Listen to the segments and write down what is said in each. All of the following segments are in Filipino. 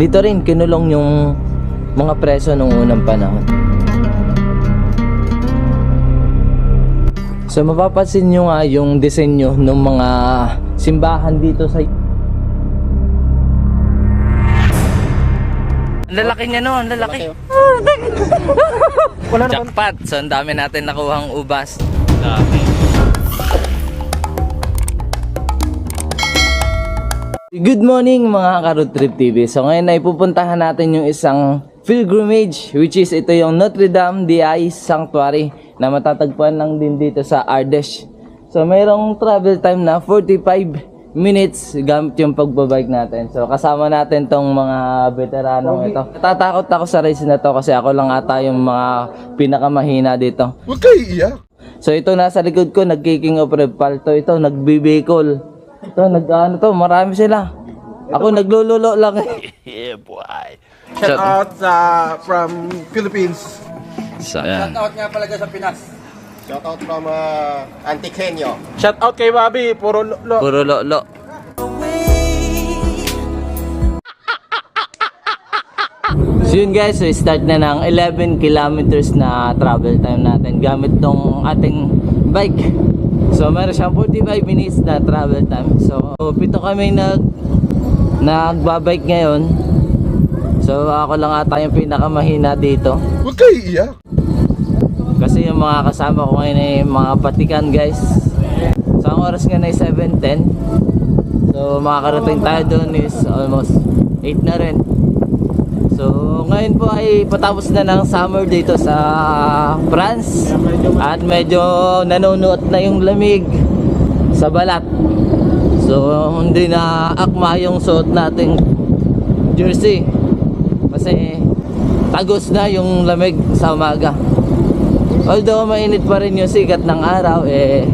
dito rin kinulong yung mga preso nung unang panahon. So mapapansin nyo nga yung disenyo ng mga simbahan dito sa Lalaki niya no, ang lalaki. Wala naman. Jackpot! So ang dami natin nakuhang ubas. Good morning mga Karot Trip TV. So ngayon ay pupuntahan natin yung isang pilgrimage which is ito yung Notre Dame d'Ai Sanctuary na matatagpuan lang din dito sa Ardèche. So mayroong travel time na 45 minutes gamit yung pagbabike natin. So kasama natin tong mga veteranong ito. Tatakot ako sa race na to kasi ako lang ata yung mga pinakamahina dito. Huwag kayo iiyak. So ito nasa likod ko, nagkiking of Repalto ito, nagbibikol. Ito, nag ano to, marami sila. Ako naglululo lang. Yeah, boy. Shout out sa from Philippines. so, ayan. Shoutout nga pala dyan sa Pinas. Shout out from uh, Antiqueño. Shout out kay Bobby, puro lo. lo. Puro lolo. So yun guys, so start na ng 11 kilometers na travel time natin gamit tong ating bike. So meron siyang 45 minutes na travel time. So pito kami nag nagbabike ngayon. So ako lang ata yung pinakamahina dito. Huwag kayo iiyak. Kasi yung mga kasama ko ngayon ay mga patikan guys. So ang oras nga na ay 7.10. So makakarating tayo doon is almost 8 na rin. So ngayon po ay patapos na ng summer dito sa France. At medyo nanunuot na yung lamig sa balat. So hindi na akma yung suot nating jersey. Kasi tagos na yung lamig sa umaga. Although mainit pa rin yung sikat ng araw, eh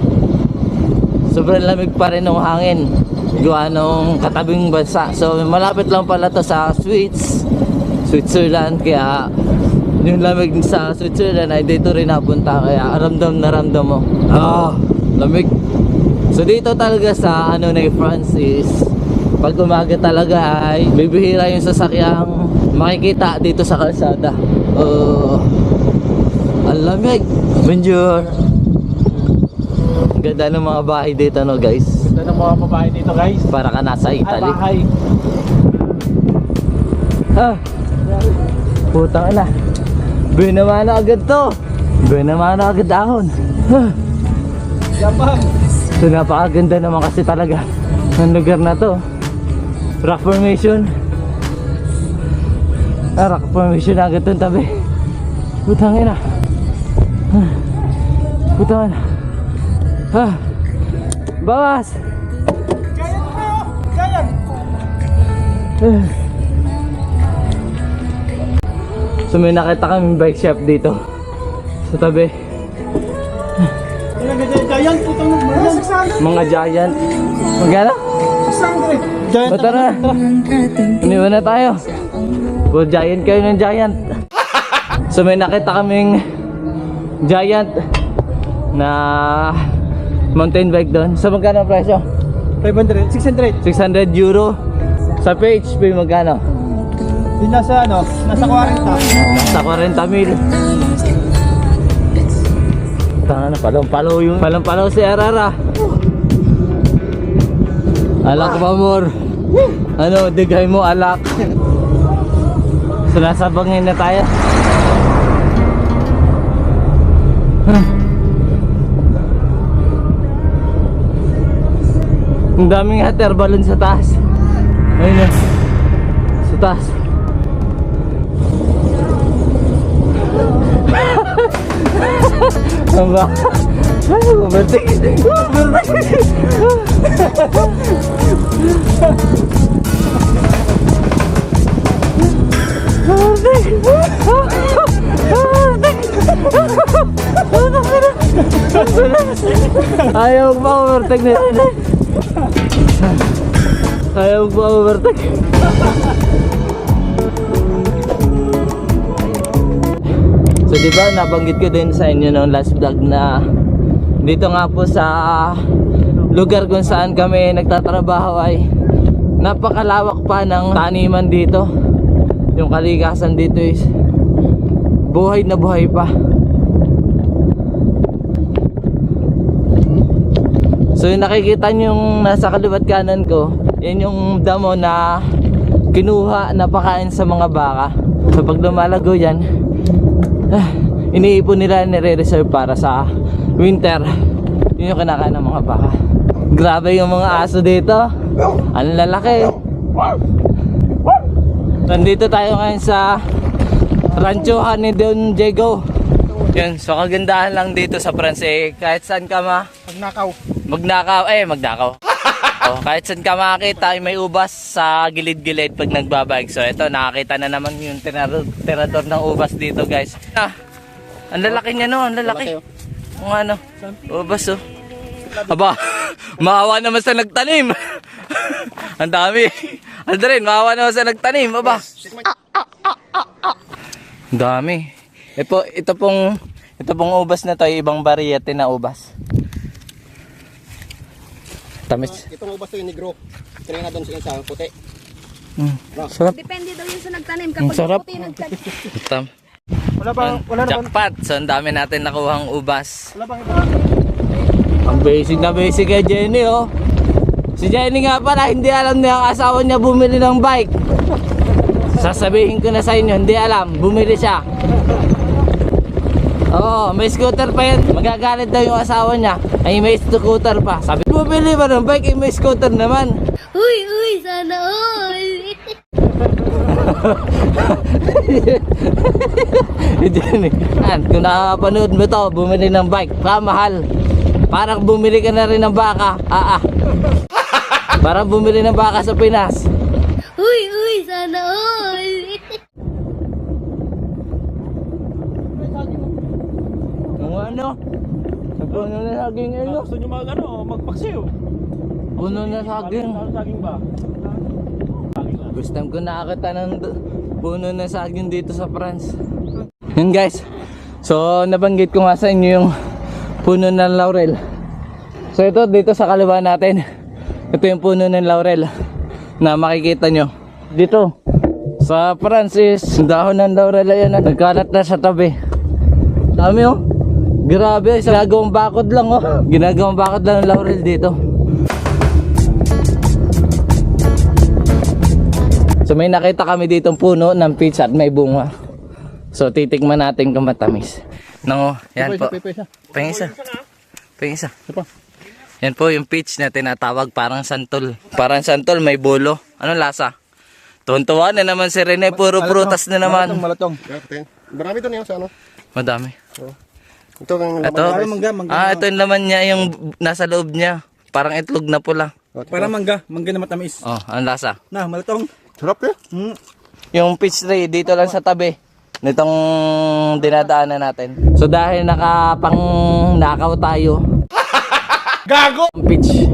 sobrang lamig pa rin ng hangin gawa nung katabing bansa. So malapit lang pala to sa Swiss, Switzerland. Kaya yung lamig sa Switzerland ay dito rin napunta. Kaya ramdam na ramdam mo. Ah, lamig. So dito talaga sa ano na France is pag umaga talaga ay bibihira yung sasakyang makikita dito sa kalsada. Oh, ang lamig. Bonjour. Ganda ng mga bahay dito no guys. Ganda ng mga babae dito guys. Para ka nasa Ay, Italy. bahay. Ah. Putang ina. Binawa na agad to. Binawa na agad dahon. Ah. Yabang. So napakaganda naman kasi talaga ng lugar na to. Rock formation. Ah, rock formation na agad itong tabi. Putang ina. Putang ina. Ah. Bawas. Kaya mo. Kaya. So may nakita kaming bike shop dito. Sa tabi. Giant putang. Mga giant. Magkano? Sangre. Giant. O tara. Iniwan na tayo. Puro giant kayo ng giant. So may nakita kaming giant na mountain bike doon. So magkano ang presyo? 500. 600. 600 euro. Sa PHP magkano? Yung nasa ano, nasa 40. Sa 40 mil. Tanga na, palong-palo yung... Palong-palo si Arara. Alak ba, amor? Ano, digay mo, alak. So, nasa bangin na tayo. Ang daming water balloon sa taas. Ayun na. Sa taas. Ang ba? Umatik. Umatik. Ayaw pa overtake na Ayaw pa overtake So di ba nabanggit ko din sa inyo noong last vlog na dito nga po sa lugar kung saan kami nagtatrabaho ay napakalawak pa ng taniman dito. yung kalikasan dito is buhay na buhay pa. So yung nakikita nyo yung nasa kaliwat kanan ko, yan yung damo na kinuha na pakain sa mga baka. So pag lumalago yan, ah, iniipon nila nire-reserve para sa winter. Yun yung kinakain ng mga baka. Grabe yung mga aso dito. Ang lalaki. Nandito tayo ngayon sa ranchohan ni Don Diego. Yun, so kagandahan lang dito sa France eh, kahit saan ka ma Pagnakaw. Magnakaw, eh, magnakaw. Oh, kahit saan ka makakita, ay may ubas sa gilid-gilid pag nagbabike. So, ito, nakakita na naman yung tirador, tirador ng ubas dito, guys. Ah, ang lalaki niya, no? Ang lalaki. Kung ano, ubas, oh. Aba, maawa naman sa nagtanim. ang dami. Aldrin, maawa naman sa nagtanim, aba. Ang dami. Ito, ito pong, ito pong ubas na to, ibang variety na ubas. Tamis. Itong ubas to yung negro. Kaya na doon sa isa, puti. Mm. Sarap. Depende daw yun sa nagtanim. Ang Kapag sarap. puti nagtanim. Tam. Wala bang, wala na bang, Jackpot. So, ang dami natin nakuhang ubas. wala bang iba? Ang basic na basic kay Jenny, oh. Si Jenny nga pala, hindi alam niya ang asawa niya bumili ng bike. Sasabihin ko na sa inyo, hindi alam. Bumili siya. Oo, may scooter pa yan. Magagalit daw yung asawa niya. Ay, may scooter pa. Sabi, bumili ba ng bike? Eh, may scooter naman. Uy, uy, sana all. Yan, kung nakapanood mo to, bumili ng bike. Pa, mahal. Parang bumili ka na rin ng baka. Ah, ah. Parang bumili ng baka sa Pinas. Uy, uy, sana all. Kung ano? Puno na saging ano? Gusto nyo mag, ano, magpaksiw? Puno na saging. Saging ba? Gusto ko nakakita ng puno na saging dito sa France. Yun guys. So nabanggit ko nga sa inyo yung puno ng laurel. So ito dito sa kaliwa natin. Ito yung puno ng laurel na makikita nyo. Dito sa France is dahon ng laurel ayan na nagkalat na sa tabi. Dami oh. Grabe, ginagawang bakod lang oh. Ginagawang bakod lang ng laurel dito. So may nakita kami ditong puno ng peach at may bunga. So titikman natin kung matamis. No, yan po. Pengisa. Pengisa. Yan po yung peach na tinatawag parang santol. Parang santol may bulo. Anong lasa? Tuwan-tuwa na naman si Rene, puro prutas na naman. Malatong, malatong. Marami doon yung sa ano. Madami. Ito ang Ito. Parang mangga, mangga. Ah, ito yung laman niya, yung nasa loob niya. Parang itlog na pula. Parang mangga, mangga na matamis. Oh, ang lasa. Na, malatong. Sarap eh. Hmm. Yung peach tree dito lang sa tabi nitong dinadaanan natin. So dahil nakapang nakaw tayo. Gago! Ang peach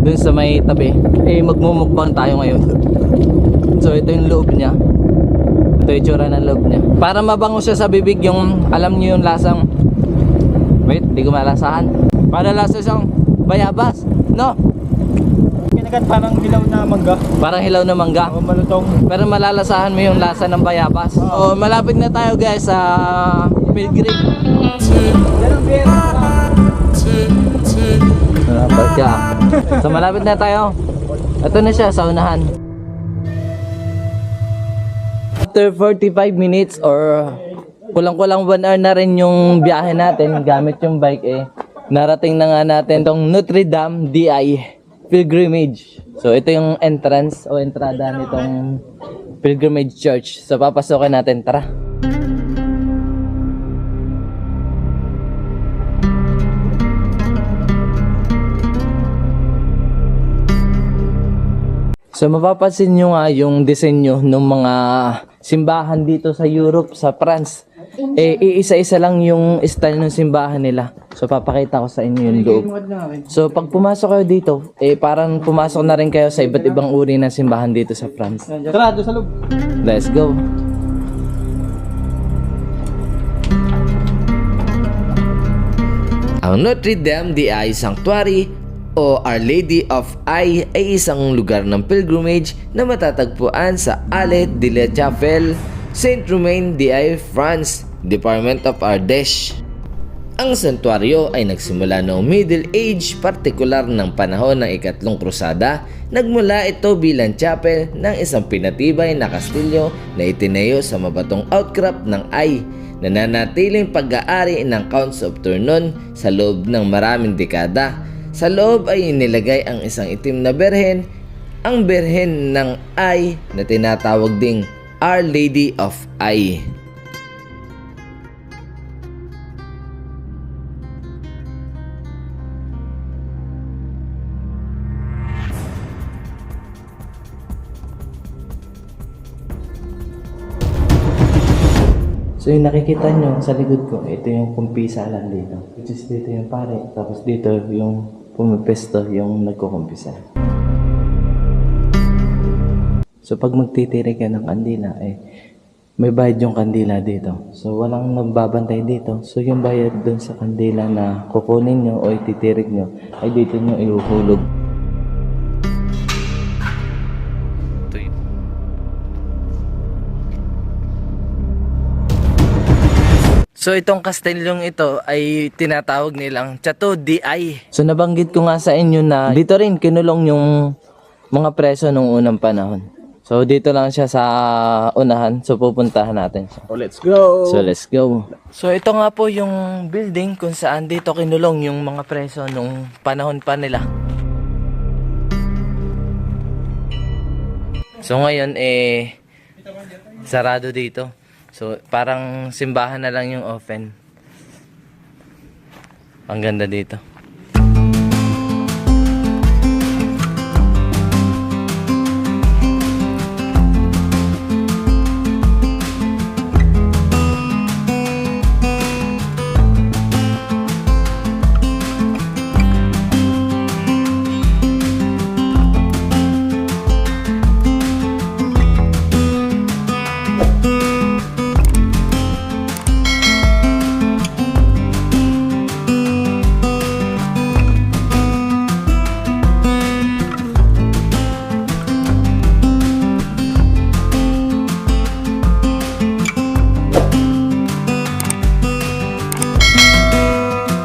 dun sa may tabi. Eh magmumukbang tayo ngayon. So ito yung loob niya. Ito yung tsura ng loob niya. Para mabango siya sa bibig yung alam niyo yung lasang Wait, di ko malasahan. Para lasa siyang bayabas. No, Kinagat parang hilaw na mangga. parang hilaw na mangga. O malutong. Pero malalasahan mo yung lasa ng bayabas. Oh, malapit na tayo guys sa Pilgrim. Malapit siya. So malapit na tayo. Ito na siya sa unahan. After 45 minutes or kulang-kulang 1 hour na rin yung biyahe natin gamit yung bike eh. Narating na nga natin tong Notre Dame DI Pilgrimage. So ito yung entrance o entrada nitong Pilgrimage Church. So papasokin natin. Tara. So mapapansin nyo nga yung disenyo ng mga simbahan dito sa Europe, sa France. Eh, iisa-isa lang yung style ng simbahan nila. So papakita ko sa inyo yung loob. So pag pumasok kayo dito, eh parang pumasok na rin kayo sa iba't ibang uri ng simbahan dito sa France. Tara, doon sa loob. Let's go. Ang Notre Dame de ay sanctuary o Our Lady of Ai ay isang lugar ng pilgrimage na matatagpuan sa Alet de la Chapelle, Saint-Romain d'Ai, France, Department of Ardèche. Ang santuaryo ay nagsimula noong Middle Age, partikular ng panahon ng ikatlong krusada. Nagmula ito bilang chapel ng isang pinatibay na kastilyo na itinayo sa mabatong outcrop ng Ay, nananatiling pag-aari ng Counts of Tournon sa loob ng maraming dekada. Sa loob ay inilagay ang isang itim na berhen, ang berhen ng Ay na tinatawag ding Our Lady of Ay. So yung nakikita nyo sa likod ko, ito yung kumpisa lang dito. Which is dito yung pare. Tapos dito yung pumipesto, yung nagkukumpisa. So pag magtitirik ka ng kandila, eh, may bayad yung kandila dito. So walang nagbabantay dito. So yung bayad dun sa kandila na kukunin nyo o ititirik nyo, ay dito nyo ihuhulog. So itong kastilyong ito ay tinatawag nilang Chateau d'Ai. So nabanggit ko nga sa inyo na dito rin kinulong yung mga preso nung unang panahon. So dito lang siya sa unahan. So pupuntahan natin siya. Oh, let's go. So let's go. So ito nga po yung building kung saan dito kinulong yung mga preso nung panahon pa nila. So ngayon eh sarado dito. So parang simbahan na lang yung open. Ang ganda dito.